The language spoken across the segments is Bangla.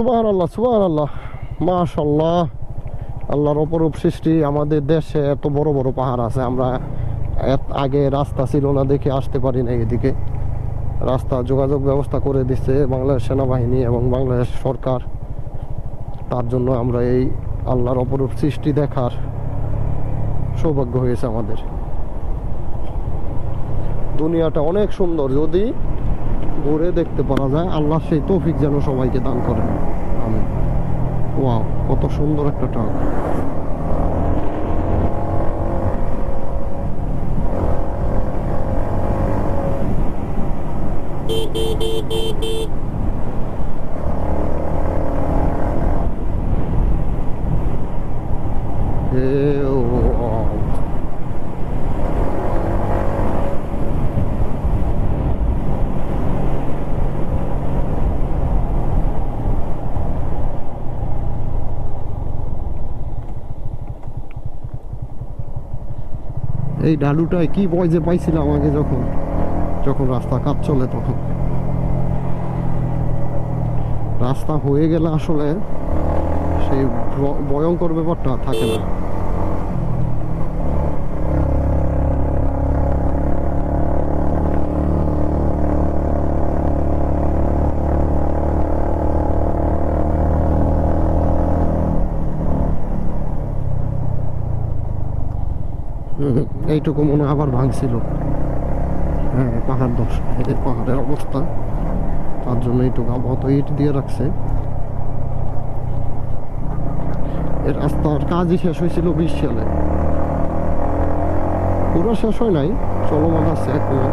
সুবাহ আল্লাহ সুবাহ আল্লাহ মাশাল্লাহ আল্লাহর অপরূপ সৃষ্টি আমাদের দেশে এত বড় বড় পাহাড় আছে, আমরা আগে রাস্তা ছিল না দেখে আসতে পারি না এদিকে। রাস্তা যোগাযোগ ব্যবস্থা করে দিচ্ছে বাংলাদেশ সেনাবাহিনী এবং বাংলাদেশ সরকার। তার জন্য আমরা এই আল্লাহর অপরূপ সৃষ্টি দেখার সৌভাগ্য হয়েছে আমাদের। দুনিয়াটা অনেক সুন্দর, যদি ঘুরে দেখতে পাওয়া যায়। আল্লাহ সেই তৌফিক যেন সবাইকে দান করে আমি ওয়াও, কত সুন্দর একটা ট্রাক এই ডালুটায় কি বয় যে পাইছিলাম আগে যখন যখন রাস্তা কাজ চলে তখন। রাস্তা হয়ে গেলে আসলে সেই ভয়ঙ্কর ব্যাপারটা থাকে না হুম, এইটুকু মনে আবার ভাঙছিল। হ্যাঁ পাহাড় দশ পাহাড়ের অবস্থা। তার জন্য এইটুকু আবহাওয়া ইট দিয়ে রাখছে। এর রাস্তার কাজই শেষ হয়েছিল বিশ সালে পুরো শেষ হয় নাই, চলমান আছে এখনও।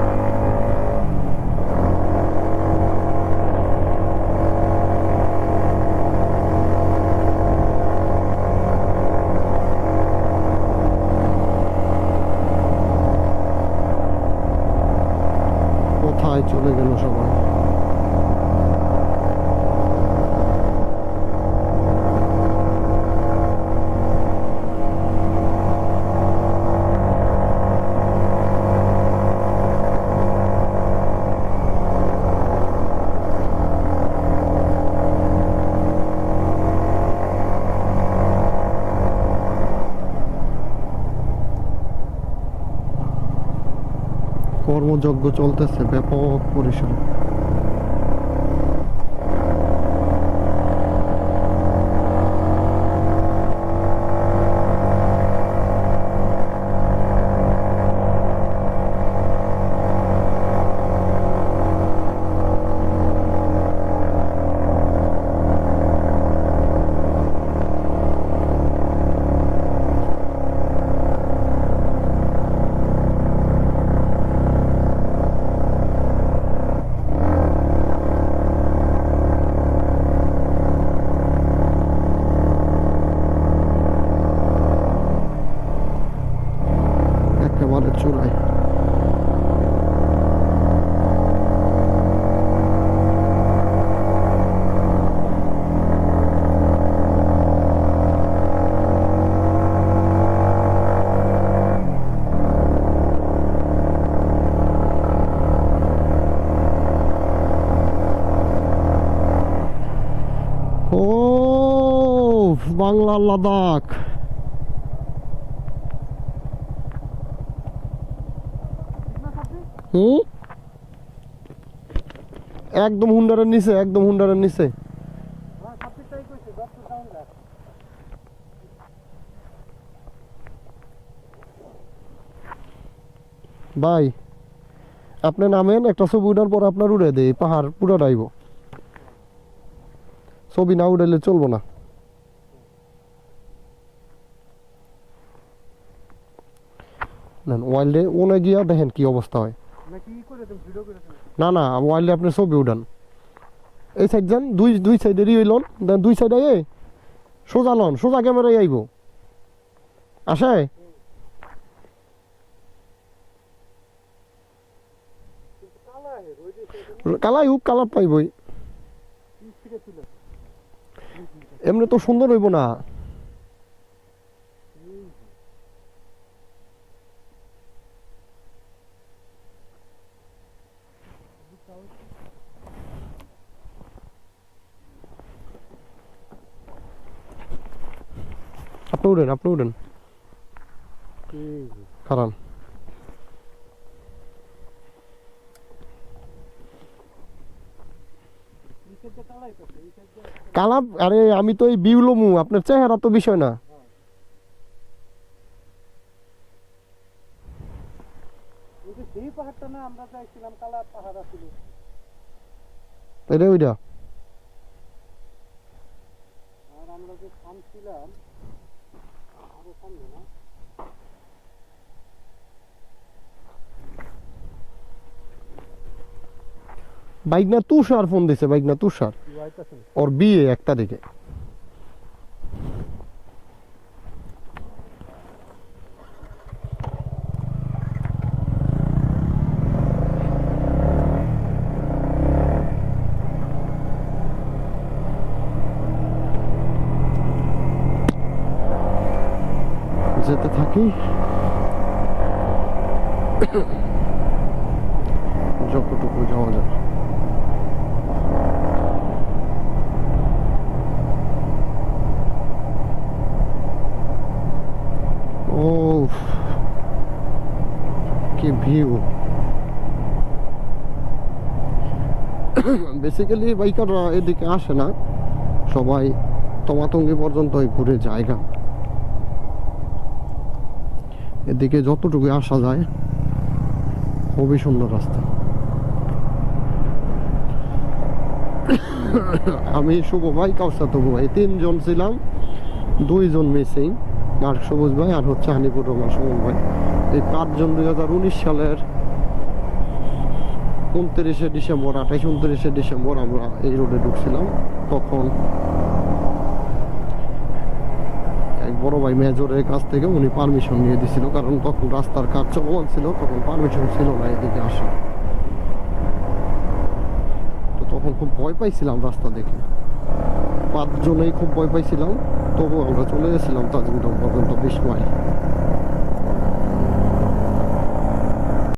কোথায় চলে গেল সবাই। কর্মযজ্ঞ চলতেছে ব্যাপক পরিসরে। ও বাংলা লাদাখ। হুম? একদম হুন্ডারের নিচে, একদম হুন্ডারের নিচে। ভাই, আপনি নামেন, একটা ছবি উঠার পর আপনার উড়ে দেয় পাহাড় পুরো ডাইব। ছবি না উড়াইলে চলবো না। নেন ওয়াইল্ডে ওনে গিয়া দেখেন কি অবস্থা হয়। না না ওয়াইল্ডে আপনি ছবি উঠান। এই সাইড যান দুই দুই সাইডেরই হইলন দেন দুই সাইডে এ সোজা লন সোজা ক্যামেরায় আইব। আসে কালাই হোক কালার পাইবই। এমনি তো সুন্দর হইব না। আপনি উঠেন আপনি উঠেন। খারাপ কালা আরে আমি তো এই বিউলমু আপনার চেহারা তো বিষয় না। সেই পাহাড়টা না আমরা যাইছিলাম কালা পাহাড় আছিল এটা ওইটা। আর আমরা যে থামছিলাম আরও সামনে না? বাইক না তুষার ফোন দিছে বাইক না তুষার। ওর বিয়ে এক তারিখে যেতে থাকি। যতটুকু যাওয়া যায় ও কি ভিউ। বেসিক্যালি বাইকাররা এদিকে আসে না। সবাই তমাতঙ্গি পর্যন্ত ঘুরে জায়গা। এদিকে যতটুকু আসা যায়, খুবই সুন্দর রাস্তা। আমি শুভ ভাই কাউসাত ভাই। তিনজন ছিলাম, দুইজন মিসিং। মার্ক সবুজ ভাই আর হচ্ছে হানিপুর রহমান সুমন ভাই। এই পাঁচ পাঁচজন দুই হাজার উনিশ সালের উনত্রিশে ডিসেম্বর, আঠাইশ উনত্রিশে ডিসেম্বর আমরা এই রোডে ঢুকছিলাম। তখন এক বড় ভাই মেজরের কাছ থেকে উনি পারমিশন নিয়ে দিছিল, কারণ তখন রাস্তার কাজ চলমান ছিল, তখন পারমিশন ছিল না এদিকে আসা। তো তখন খুব ভয় পাইছিলাম রাস্তা দেখে। পাঁচজনেই খুব ভয় পাইছিলাম তবু আমরা চলে গেছিলাম তাজগুদাম পর্যন্ত বিশ মাইল।